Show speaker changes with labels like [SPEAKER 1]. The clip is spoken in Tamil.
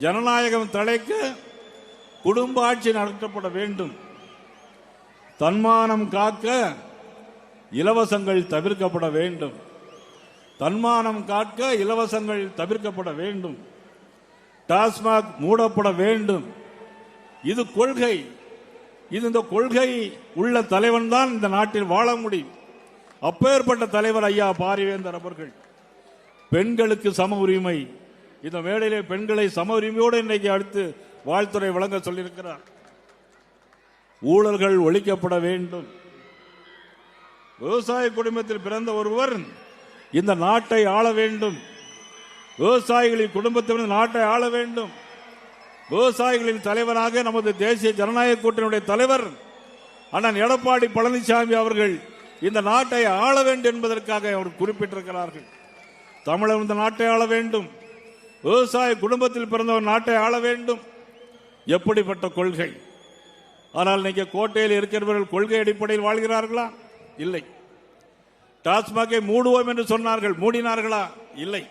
[SPEAKER 1] ஜனநாயகம் தழைக்க குடும்ப ஆட்சி நடத்தப்பட வேண்டும். தன்மானம் காக்க இலவசங்கள் தவிர்க்கப்பட வேண்டும். தன்மானம் காக்க இலவசங்கள் தவிர்க்கப்பட வேண்டும். டாஸ்மாக் மூடப்பட வேண்டும். இது கொள்கை. இது இந்த கொள்கை உள்ள தலைவன் தான் இந்த நாட்டில் வாழ முடியும். அப்பேற்பட்ட தலைவர் ஐயா பாரிவேந்தர் அவர்கள். பெண்களுக்கு சம உரிமை. இந்த மேடையிலே பெண்களை சம உரிமையோடு இன்றைக்கு அடுத்து வாழ்த்துறை வழங்க சொல்லியிருக்கிறார். ஊழல்கள் ஒழிக்கப்பட வேண்டும். விவசாய குடும்பத்தில் பிறந்த ஒருவர் இந்த நாட்டை ஆள வேண்டும். விவசாயிகளின் குடும்பத்தினர் நாட்டை ஆள வேண்டும். விவசாயிகளின் தலைவராக நமது தேசிய ஜனநாயக கூட்டணியுடைய தலைவர் அண்ணன் எடப்பாடி பழனிசாமி அவர்கள் இந்த நாட்டை ஆள வேண்டும் என்பதற்காக அவர் குறிப்பிட்டிருக்கிறார்கள். தமிழர் இந்த நாட்டை ஆள வேண்டும். விவசாய குடும்பத்தில் பிறந்தவர் நாட்டை ஆள வேண்டும். எப்படிப்பட்ட கொள்கை? ஆனால் நீங்க கோட்டையில் இருக்கிறவர்கள் கொள்கை அடிப்படையில் வாழ்கிறார்களா? இல்லை. டாஸ்மாகை மூடுவோம் என்று சொன்னார்கள் மூடினார்களா? இல்லை.